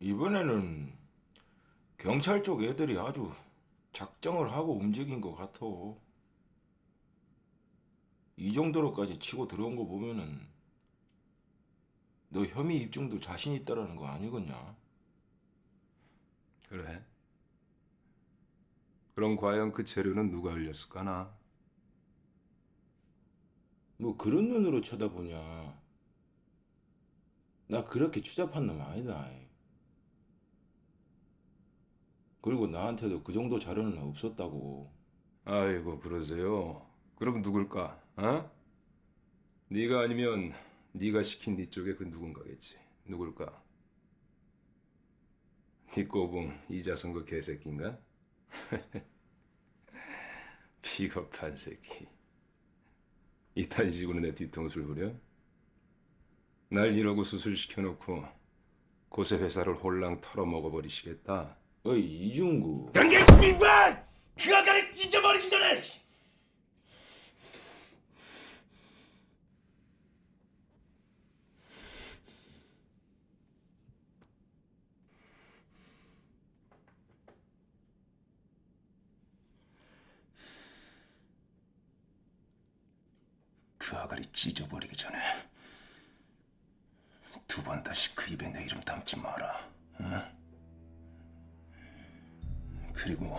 이번에는 경찰 쪽 애들이 아주 작정을 하고 움직인 것 같아. 이 정도로까지 치고 들어온 거 보면은 너 혐의 입증도 자신 있다라는 거 아니겠냐? 그래? 그럼 과연 그 재료는 누가 흘렸을까나? 뭐 그런 눈으로 쳐다보냐? 나 그렇게 추잡한 놈 아니다. 그리고 나한테도 그 정도 자료는 없었다고. 아이고 그러세요. 그럼 누굴까? 어? 네가 아니면 네가 시킨 네 쪽에 그 누군가겠지. 누굴까? 네 꼬붕 이자선 그 개새끼인가? 비겁한 새끼. 이딴 식으로 내 뒤통수를 부려? 날 이러고 수술시켜놓고 고세 회사를 홀랑 털어먹어버리시겠다. 어이 이중구. 당장 씨발! 그 아가리 찢어버리기 전에! 그 아가리 찢어버리기 전에 두 번 다시 그 입에 내 이름 담지 마라. 그리고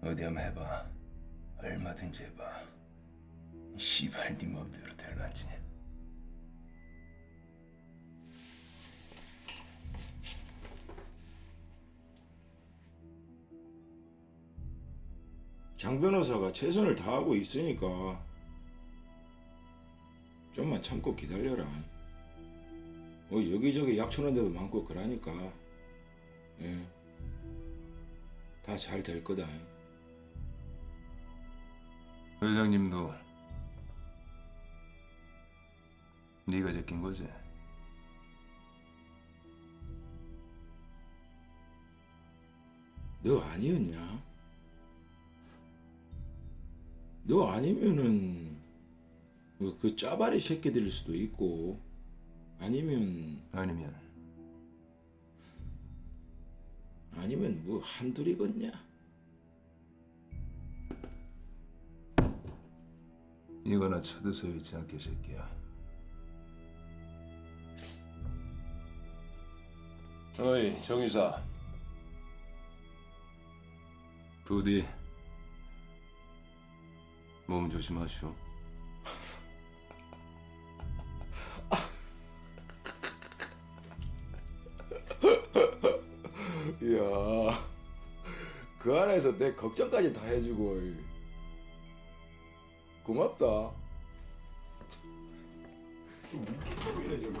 어디 한번 해봐. 얼마든지 해봐. 씨발 네 맘대로 될라지. 장 변호사가 최선을 다하고 있으니까 좀만 참고 기다려라. 뭐 여기저기 약 주는 데도 많고 그러니까 예. 다 잘 될 거다. 회장님도 네가 제낀 거지? 너 아니었냐? 너 아니면은 뭐그 짜바리 새끼들일 수도 있고 아니면 아니면 아니면 뭐 한둘이겠냐? 이거나 쳐드세요 있지 않게 새끼야. 어이 정유사. 부디 몸 조심하시오. 이야 그 안에서 내 걱정까지 다 해주고 고맙다. 웃기네 저거.